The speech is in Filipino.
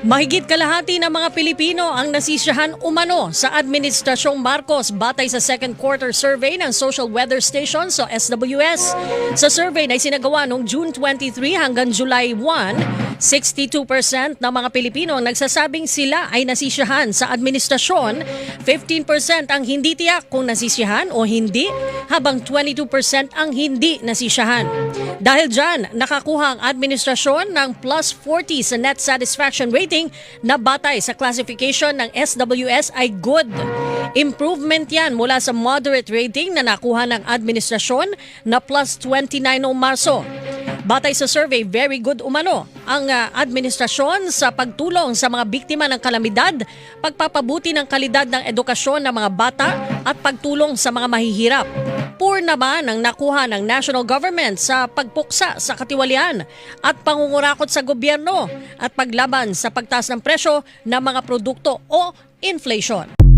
Mahigit kalahati ng mga Pilipino ang nasisiyahan umano sa Administrasyong Marcos batay sa second quarter survey ng Social Weather Station so SWS. Sa survey na isinagawa noong June 23 hanggang July 1, 62% ng mga Pilipino ang nagsasabing sila ay nasisiyahan sa administrasyon, 15% ang hindi tiyak kung nasisiyahan o hindi, habang 22% ang hindi nasisiyahan. Dahil dyan, nakakuha ang administrasyon ng plus 40 sa net satisfaction rating na batay sa classification ng SWS ay good. Improvement yan mula sa moderate rating na nakuha ng administrasyon na plus 29 noong Marso. Batay sa survey, very good umano ang ah, administrasyon sa pagtulong sa mga biktima ng kalamidad, pagpapabuti ng kalidad ng edukasyon ng mga bata at pagtulong sa mga mahihirap. Poor naman ang nakuha ng national government sa pagpuksa sa katiwalian at pangungurakot sa gobyerno at paglaban sa pagtaas ng presyo ng mga produkto o inflation.